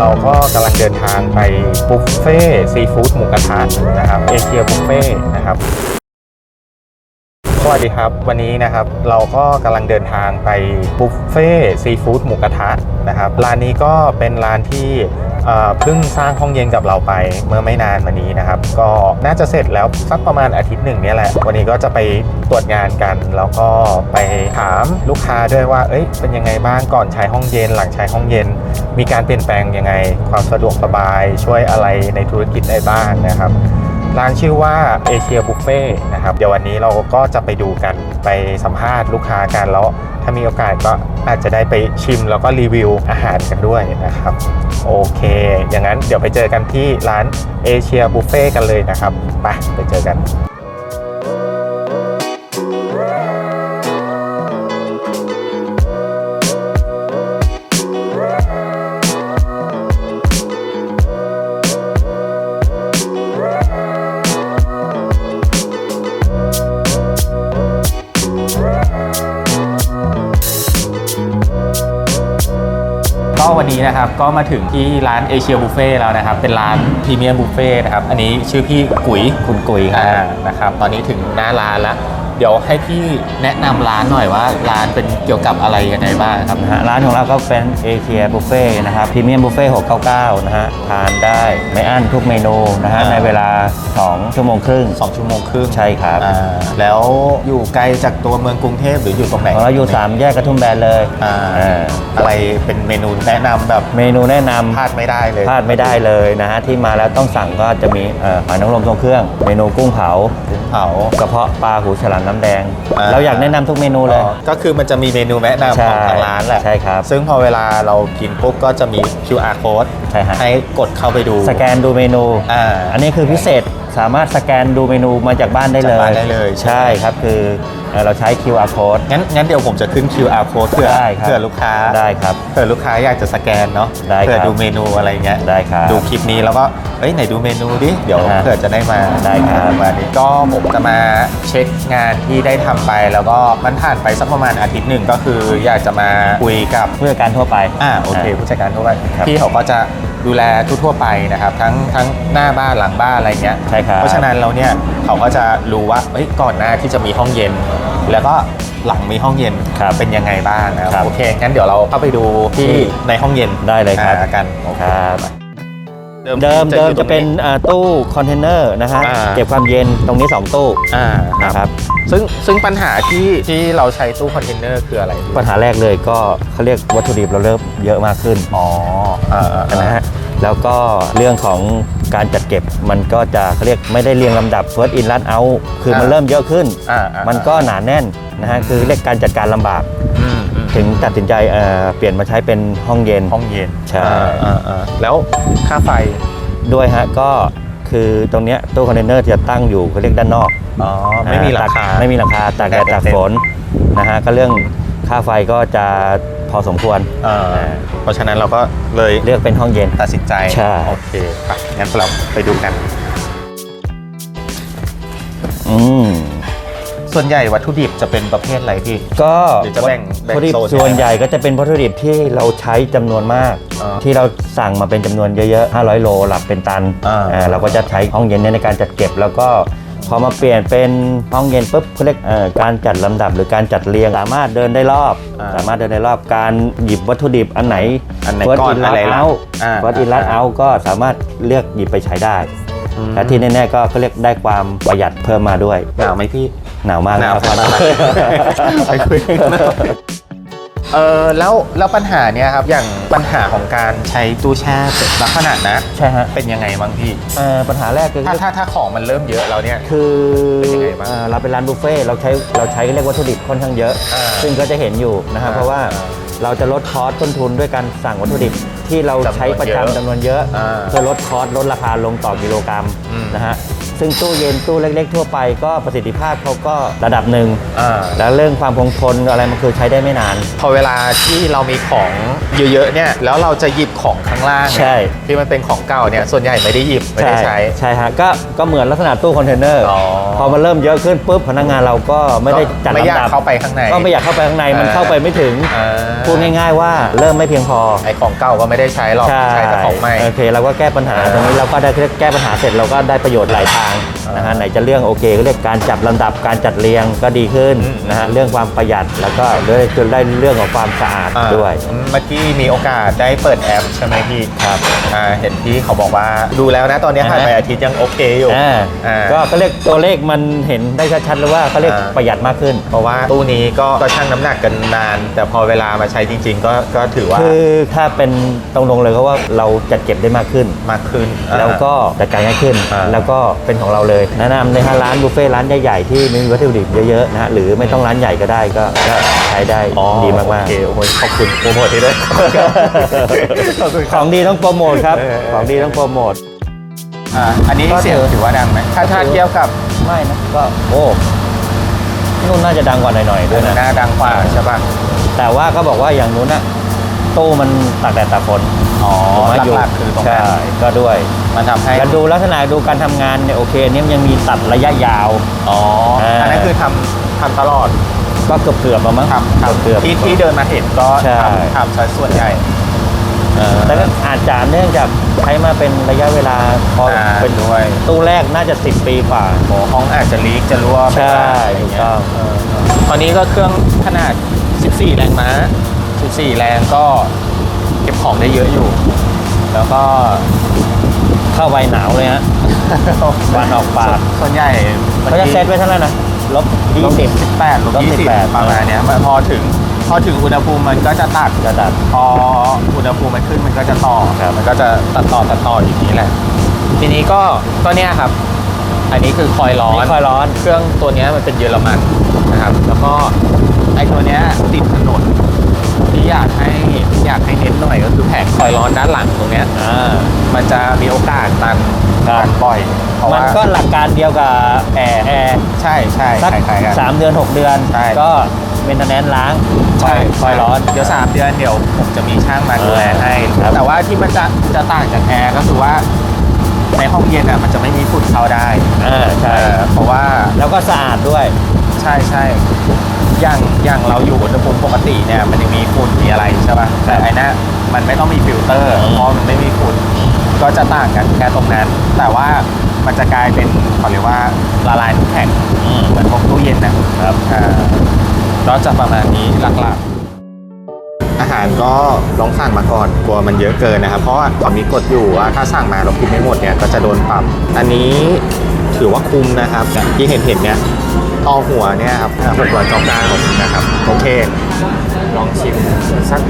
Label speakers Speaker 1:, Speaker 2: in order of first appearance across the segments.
Speaker 1: เราก็กำลังเดินทางไปบุฟเฟ่ซีฟู้ดหมูกระทะนะครับเอเชียบุฟเฟ่นะครับสวัสดีครับ วันนี้นะครับเราก็กำลังเดินทางไปบุฟเฟ่ซีฟู้ดหมูกระทะนะครับร้านนี้ก็เป็นร้านที่ เพิ่งสร้างห้องเย็นกับเราไปเมื่อไม่นานมานี้นะครับ ก็น่าจะเสร็จแล้วสักประมาณอาทิตย์หนึ่งนี่แหละ วันนี้ก็จะไปตรวจงานกัน แล้วก็ไปถามลูกค้าด้วยว่า เอ้ย เป็นยังไงบ้างก่อนใช้ห้องเย็น หลังใช้ห้องเย็น มีการเปลี่ยนแปลงยังไง ความสะดวกสบายช่วยอะไรในธุรกิจได้บ้างนะครับ ร้านชื่อว่าเอเชียบุฟเฟ่นะครับเดี๋ยววันนี้เราก็จะไปดูกันไปสัมภาษณ์ลูกค้ากันแล้วถ้ามีโอกาสก็อาจจะได้ไปชิมแล้วก็รีวิวอาหารกันด้วยนะครับ โอเค อย่างนั้นเดี๋ยวไปเจอกันที่ร้านเอเชียบุฟเฟ่กันเลยนะครับไปไปเจอกัน วันนี้นะครับก็มาถึงที่ร้านเอเชียบุฟเฟ่แล้วนะครับ เป็นร้านพรีเมียมบุฟเฟ่นะครับ อันนี้ชื่อพี่กุ๋ยคุณกุ๋ยครับนะครับ ตอนนี้ถึงหน้าร้านแล้ว เดี๋ยวให้พี่แนะนำร้านหน่อยว่า ร้านเป็นเกี่ยวกับอะไรยังไงบ้างครับ
Speaker 2: นะฮะร้านของเราก็เป็นเอเชียบุฟเฟ่นะครับพรีเมียมบุฟเฟ่699 นะฮะ ทานได้ไม่อั้นทุกเมนูนะฮะ
Speaker 1: อ่า
Speaker 2: ในเวลา 2 ชั่วโมงครึ่ง
Speaker 1: สองชั่วโมงครึ่ง
Speaker 2: ใช่ครับ
Speaker 1: อ่าแล้วอยู่ไกลจากตัวเมืองกรุงเทพหรืออยู่ตรงไหน
Speaker 2: ของเราอยู่ 3 แยกกระทุ่มแบนเลย
Speaker 1: อ่า
Speaker 2: อ่า
Speaker 1: อะไรเป็นเมนูแนะนำแบบ
Speaker 2: เมนูแนะน
Speaker 1: พลาดไม่ได้เลยำ
Speaker 2: พลาดไม่ได้เลยนะฮะ ที่มาแล้วต้องสั่งก็จะมีเอ่อหอยนางรมทรงเครื่อง เมนูกุ้งเผา
Speaker 1: ถึงเผาก
Speaker 2: ระเพาะปลาหูฉลามน้ำแดง
Speaker 1: อ่า
Speaker 2: เราอยากแนะนำทุกเมนูเลย
Speaker 1: อ๋อก็คือมันจะมีเมนูแนะนำของทางร้านแหละ
Speaker 2: ใช่ครับ
Speaker 1: ซึ่งพอเวลาเรากินปุ๊บก็จะมี QR code
Speaker 2: ใช่ฮะ
Speaker 1: ให้กดเข้าไปดู
Speaker 2: สแกนดูเมนู
Speaker 1: อ่า
Speaker 2: อันนี้คือพิเศษ สามารถสแกนดูเมนูมาจากบ้านได้เลย
Speaker 1: จากบ้านได้เลยใช่
Speaker 2: ใช่ครับคือเอ่อเราใช้ QR code
Speaker 1: งั้นงั้นเดี๋ยวผมจะขึ้น QR code เพื่อ
Speaker 2: ได้ครับ
Speaker 1: เพื่อลูกค้า
Speaker 2: ได้ครับ
Speaker 1: เผื่อลูกค้าอยากจะสแกนเนาะ
Speaker 2: ได้ครับ
Speaker 1: เผื่อดูเมนูอะไรเงี้ย
Speaker 2: ได้ครับ
Speaker 1: ดูคลิปนี้แล้วก็ เอ้ยไหนดูเมนูดิ เดี๋ยว
Speaker 2: อ่าฮะ
Speaker 1: เผื่อจะได้มา
Speaker 2: ได้ครับ
Speaker 1: ประมาณนี้ก็ผมจะมาเช็คงานที่ได้ทำไป แล้วก็มันผ่านไปสักประมาณอาทิตย์หนึ่งก็คืออยากจะมาคุยกับ
Speaker 2: ผู้จัดการทั่วไป
Speaker 1: อ่าโอเคผู้จัดการทั่วไป
Speaker 2: ครับ
Speaker 1: พี่เขาก็จะดูแลทั่วๆไปนะครับ ทั้งทั้งหน้าบ้านหลังบ้านอะไรเงี้ย
Speaker 2: ใช่ครับ
Speaker 1: เพราะฉะนั้นเราเนี่ยเขาก็จะรู้ว่าเอ้ยก่อนหน้าที่จะมีห้องเย็น แล้วก็หลังมีห้องเย็น
Speaker 2: ครับ
Speaker 1: เป็นยังไงบ้างนะครับ
Speaker 2: ครับ
Speaker 1: โอเคงั้นเดี๋ยวเราเข้าไปดูที่ในห้องเย็น
Speaker 2: ได้เลยครับ
Speaker 1: อ่ากันโอเค
Speaker 2: ครับ
Speaker 1: เดิม
Speaker 2: เดิม
Speaker 1: ที่
Speaker 2: เดิม
Speaker 1: อยู่
Speaker 2: จะเป็น
Speaker 1: ตรง
Speaker 2: อ่าตู้คอนเทนเนอร์นะฮะ
Speaker 1: อ่า
Speaker 2: เก็บความเย็นตรงนี้ 2 ตู้
Speaker 1: อ่านะ
Speaker 2: นะ
Speaker 1: ค
Speaker 2: ค
Speaker 1: รั
Speaker 2: รั
Speaker 1: บบซึ่งซึ่งปัญหาที่ที่เราใช้ตู้คอนเทนเนอร์คืออะไรพี่
Speaker 2: ปัญหาแรกเลยก็เขาเรียกวัตถุดิบเราเริ่มเยอะมากขึ้น
Speaker 1: อ๋ออ่าอ่าอ่า
Speaker 2: นะฮะ แล้วก็เรื่องของการจัดเก็บมันก็จะเขาเรียกไม่ได้เรียงลำดับ first in last out คือมัน
Speaker 1: อ่า
Speaker 2: เริ่มเยอะขึ้น
Speaker 1: อ่าอ่า
Speaker 2: มันก็หนาแน่นนะฮะคือเรียกการจัดการลำบาก
Speaker 1: อืมอืม
Speaker 2: ถึงตัดสินใจเอ่อเปลี่ยนมาใช้เป็นห้องเย็น
Speaker 1: ห้องเย็น
Speaker 2: ใช่
Speaker 1: อ่าอ่าอ่าแล้วค่าไฟ
Speaker 2: ด้วยฮะก็คือตรงเนี้ยตู้คอนเทนเนอร์จะตั้งอยู่เขาเรียกด้านนอก
Speaker 1: อ๋อไม่มีราคา
Speaker 2: ตกไม่มีราคาตากแดด
Speaker 1: แดด
Speaker 2: ตาก
Speaker 1: เต็ม
Speaker 2: ฝนนะฮะก็เรื่องค่าไฟก็จะพ อสมควร
Speaker 1: เอ่อเพราะฉะนั้นเราก็เลย
Speaker 2: เลือกเป็นห้องเย็น
Speaker 1: ตัดสินใจ
Speaker 2: ใช่
Speaker 1: โอเคไปงั้นเราไปดูกัน
Speaker 2: อืม
Speaker 1: ส่วนใหญ่วัตถุดิบจะเป็นประเภทอะไรพี่
Speaker 2: ก็
Speaker 1: หรือจะแบ่งแบ่ง
Speaker 2: วัตถุดิบ
Speaker 1: โซน
Speaker 2: ส่วนใหญ่ก็จะเป็นวัตถุดิบที่เราใช้จำนวนมาก
Speaker 1: อ่า
Speaker 2: ที่เราสั่งมาเป็นจำนวนเยอะๆ 500 โลหลักเป็นตัน
Speaker 1: อ่า
Speaker 2: อ่าเราก็จะใช้ห้องเย็นเนี่ยในการจัดเก็บ แล้วก็ พอมาเปลี่ยนเป็นห้องเย็นปุ๊บเขาเรียกเอ่อการจัดลำดับหรือการจัดเรียงสามารถเดินได้รอบ
Speaker 1: อ่า
Speaker 2: สามารถเดินได้รอบการหยิบวัตถุดิบอันไหน
Speaker 1: อันไหน
Speaker 2: เฟิร์ส
Speaker 1: ก่อน
Speaker 2: อินลั
Speaker 1: อะไร
Speaker 2: ด
Speaker 1: หลัง
Speaker 2: เอา
Speaker 1: อ่า
Speaker 2: เฟิร์สอินลัด
Speaker 1: อ่า
Speaker 2: เอาก็สามารถเลือกหยิบไปใช้ได้
Speaker 1: อืม
Speaker 2: และที่แน่ๆก็เขาเรียกได้ความประหยัดเพิ่มมาด้วย
Speaker 1: หนาวไหมพี่
Speaker 2: หนาวมาก
Speaker 1: หนาว
Speaker 2: ครับ
Speaker 1: มากไปคุยกัน เออแล้วแล้วปัญหาเนี้ยครับอย่างปัญหาของการใช้ตู้แช่ลักษณะนะ
Speaker 2: ใช่ฮะ
Speaker 1: เป็นยังไงบ้างพี่
Speaker 2: เอ่อปัญหาแรกคือ
Speaker 1: ถ้าถ้าถ้าของมันเริ่มเยอะแล้วเนี่ย
Speaker 2: คือ
Speaker 1: เป็นยังไงบ้าง
Speaker 2: เอ่อเราเป็นร้านบุฟเฟ่ต์เราใช้เราใช้เรียกวัตถุดิบค่อนข้างเยอะ
Speaker 1: อ่า
Speaker 2: ซึ่งก็จะเห็นอยู่นะครับ
Speaker 1: อ่า
Speaker 2: เพราะว่า
Speaker 1: อ่า
Speaker 2: เราจะลดคอสต้นทุนด้วยการสั่งวัตถุดิบที่เราใช้ประ
Speaker 1: จำนวนเยอะ
Speaker 2: จำจำนวนเยอะ
Speaker 1: อ่า
Speaker 2: เพื่อลดคอสลดราคาลงต่อกิโลกรัม
Speaker 1: อืม
Speaker 2: นะฮะ ซึ่งตู้เย็นตู้เล็ก ๆ ทั่วไปก็ประสิทธิภาพเขาก็ระดับหนึ่ง
Speaker 1: อ่า
Speaker 2: แล้วเรื่องความคงทนอะไรมันคือใช้ได้ไม่นาน
Speaker 1: พอเวลาที่เรามีของเยอะๆเนี่ยแล้วเราจะหยิบของข้างล่างเนี่ย
Speaker 2: ใช่
Speaker 1: ที่มันเป็นของเก่าเนี่ยส่วนใหญ่ไม่ได้หยิบไม่ได้ใช้
Speaker 2: ใช่ฮะก็ก็เหมือนลักษณะตู้คอนเทนเนอร์
Speaker 1: อ๋อ
Speaker 2: พอมันเริ่มเยอะขึ้นปุ๊บพนักงานเราก็ไม่ได้จัด
Speaker 1: ไม่อยาก
Speaker 2: ลำดับ
Speaker 1: เข้าไปข้างใน
Speaker 2: ก็ไม่อยากเข้าไปข้างในมัน
Speaker 1: อ่า
Speaker 2: เข้าไปไม่ถึง
Speaker 1: อ่า
Speaker 2: พูดง่าย ๆ ว่าเริ่มไม่เพียงพอ
Speaker 1: ไอของเก่าก็ไม่ได้ใช้หรอก
Speaker 2: ใช่
Speaker 1: ใช้แต่ของใหม่
Speaker 2: โอเคเราก็แก้ปัญหา
Speaker 1: อ่า
Speaker 2: ตรงนี้เราก็ได้แก้ปัญหาเสร็จเราก็ได้ประโยชน์หลายทาง拜 นะฮะ
Speaker 1: อ่า
Speaker 2: ไหนจะเรื่องโอเคก็เรียกการจับลำดับการจัดเรียงก็ดีขึ้น
Speaker 1: อืม
Speaker 2: นะฮะเรื่องความประหยัดแล้วก็ด้วยคือได้เรื่องของความสะอาด
Speaker 1: อ่า
Speaker 2: ด้วย
Speaker 1: เมื่อกี้มีโอกาสได้เปิดแอปใช่ไหมพี่
Speaker 2: ครับ
Speaker 1: อ่าเห็นพี่เขาบอกว่าดูแล้วนะตอนนี้
Speaker 2: อ่า
Speaker 1: ผ่านไปอาทิตย์ยังโอเคอยู่
Speaker 2: อ่า
Speaker 1: อ่า
Speaker 2: ก็ก็เรียกตัวเลขมันเห็นได้ชัดๆเลยว่าเขาเรียก
Speaker 1: อ่า
Speaker 2: ประหยัดมากขึ้น
Speaker 1: เพราะว่าตู้นี้ก็ก็ชั่งน้ำหนักกันนาน แต่พอเวลามาใช้จริง ๆ ก็ก็ถือว่า
Speaker 2: คือถ้าเป็นตรงๆเลยก็ว่าเราจัดเก็บได้มากขึ้น
Speaker 1: มากขึ้นอ่า
Speaker 2: แล้วก็จัดการง่ายขึ้น
Speaker 1: อ่า
Speaker 2: แล้วก็เป็นของเราเลยแนะนำในฮะร้านบุฟเฟ่ต์ร้านใหญ่ๆที่มีวัตถุดิบเยอะๆนะฮะหรือไม่ต้องร้านใหญ่ก็ได้ก็ก็ใช้ได้
Speaker 1: อ๋อ
Speaker 2: ดีมาก
Speaker 1: โอเคโอ้ยขอบคุณโปรโมทที่ด้วยขอบคุณ
Speaker 2: ๆ
Speaker 1: ค
Speaker 2: ข
Speaker 1: รับ
Speaker 2: องดีต้องโปรโมทครับ
Speaker 1: เออ
Speaker 2: ของดีต้องโปรโมท
Speaker 1: อ่าอันนี้
Speaker 2: ก็
Speaker 1: เสียง
Speaker 2: ถือ
Speaker 1: ถือว่าดังไหมถ้าถ้าเทียบกับ
Speaker 2: ไม่นะก็โอ้นู่นน่าจะดังกว่าหน่อยๆด้วยนะ
Speaker 1: หน้าดังกว่าใช่ป่ะ
Speaker 2: แต่ว่าก็บอกว่าอย่างนู้นน่ะ ตู้มันตากแดดตากฝน
Speaker 1: อ๋อ
Speaker 2: ผมว่ายู่
Speaker 1: หลักๆคือตรง
Speaker 2: ใช่
Speaker 1: นั้น
Speaker 2: ก็ด้วย
Speaker 1: มันทำให้
Speaker 2: การดูลักษณะดูการทำงานเนี่ยโอเคอันนี้มันยังมีตัดระยะยาว
Speaker 1: อ๋อ
Speaker 2: อ่า
Speaker 1: อันนั้นคือทำทำตลอด
Speaker 2: ก็เกือบเกือบๆแล้วมั้ง
Speaker 1: ทำทำ
Speaker 2: เกือบๆ
Speaker 1: ที่ที่เดินมาเห็นก็
Speaker 2: ใช่
Speaker 1: ทำทำซะส่วนใหญ่
Speaker 2: เออแต่ก็อาจจะเนื่องจากใช้มาเป็นระยะเวลาพอ
Speaker 1: อ่า
Speaker 2: เป็น
Speaker 1: ด้วย
Speaker 2: ตู้แรกน่าจะ 10 ปีกว่า
Speaker 1: โอ้ห้องอาจจะลีกจะรั่วไป
Speaker 2: ใช่
Speaker 1: บ้างอะไร
Speaker 2: ถูก
Speaker 1: เงี้
Speaker 2: ต้
Speaker 1: ย
Speaker 2: อง
Speaker 1: เออตอนนี้ก็เครื่องขนาด 14 แรงม้า 14แรงก็เก็บของได้เยอะอยู่ แล้วก็
Speaker 2: เข้าไปหนาวเลยฮะวันออกปาก
Speaker 1: ส่วนใหญ่
Speaker 2: เขาจะเซตไว้เท่าไหร่นะลบ
Speaker 1: ลบ
Speaker 2: ยี่สิบ
Speaker 1: สิบแปดลบ
Speaker 2: ลบ
Speaker 1: ยี่สิบ
Speaker 2: 18
Speaker 1: ประมาณเนี้ยมันพอถึง พอถึงอุณหภูมิมันก็จะตัด
Speaker 2: กระดาษ
Speaker 1: พออุณหภูมิมันขึ้นมันก็จะต่อ
Speaker 2: ครับ
Speaker 1: มันก็จะตัดต่อตัดต่ออย่างนี้แหละ ทีนี้ก็ก็เนี่ยครับ อันนี้คือคอยล์ร้อน
Speaker 2: นี่คอยร้อน
Speaker 1: เครื่องตัวเนี้ยมันเป็นเยอรมันนะครับ แล้วก็ไอ้ตัวเนี้ยติดถนน ที่อยากให้อยากให้เน้นหน่อยก็คือแผงคอยล์ร้อนด้านหลังตรงเนี้ย
Speaker 2: อ่า
Speaker 1: มันจะมีโอกาสตัน
Speaker 2: ครับ
Speaker 1: ตันบ่อย เพราะ
Speaker 2: มัน
Speaker 1: ว่า
Speaker 2: ก็หลักการเดียวกับแอร์แอร์
Speaker 1: ใช่ใช่
Speaker 2: สัก
Speaker 1: คล้ายๆกัน
Speaker 2: สามเดือน6เดือน
Speaker 1: ใช่
Speaker 2: ก็เมนเทนแนนล้าง
Speaker 1: ใช่
Speaker 2: คอยร้อน
Speaker 1: เดี๋ยวสามเดือนเดี๋ยวผมจะมีช่างมาดูแลให้
Speaker 2: ครับ
Speaker 1: แต่ว่าที่มันจะจะต่างจากแอร์ก็คือว่า ในห้องเย็นอะมันจะไม่มีฝุ่นเข้าได้
Speaker 2: อ่าใช่
Speaker 1: เออเพราะว่า
Speaker 2: แล้วก็สะอาดด้วย
Speaker 1: ใช่ใช่ อย่างอย่างเราอยู่อุณหภูมิปกติเนี่ยมันจะมีฝุ่นมีอะไรใช่ป่ะแต่ไอ้นะมันไม่ต้องมีฟิลเตอร์
Speaker 2: อืม
Speaker 1: เพราะมันไม่มีฝุ่นก็จะต่างกันแค่ตรงนั้น แต่ว่ามันจะกลายเป็นเขาเรียกว่าละลายน้ำแข็ง
Speaker 2: อืม
Speaker 1: เหมือนพวกตู้เย็นนะครับอ่าก็จะประมาณนี้หลักๆอาหารก็ลองสั่งมาก่อนกลัวมันเยอะเกินนะครับ เพราะว่าตอนมีกฎอยู่ว่าถ้าสั่งมาเรากินไม่หมดเนี่ยก็จะโดนปรับ อันนี้ถือว่าคุ้มนะครับอย่างที่เห็นเห็นๆเนี่ย ต่อหัวเนี่ยครับหกร้อยเก้าเก้านะครับ โอเค ลองชิมสัก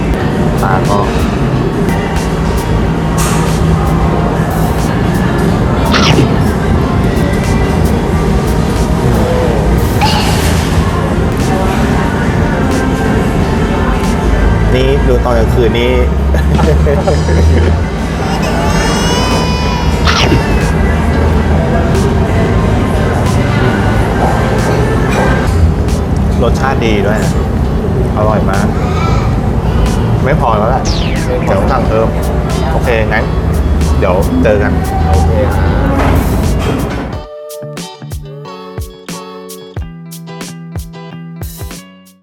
Speaker 1: ตาก็นี่ดูตอนกลางคืนนี่ รสชาติดีด้วยนะอร่อยมาก ไม่พอแล้วแหละเดี๋ยวสั่งเพิ่ม โอเคงั้น เดี๋ยวเจอกัน
Speaker 2: โอเค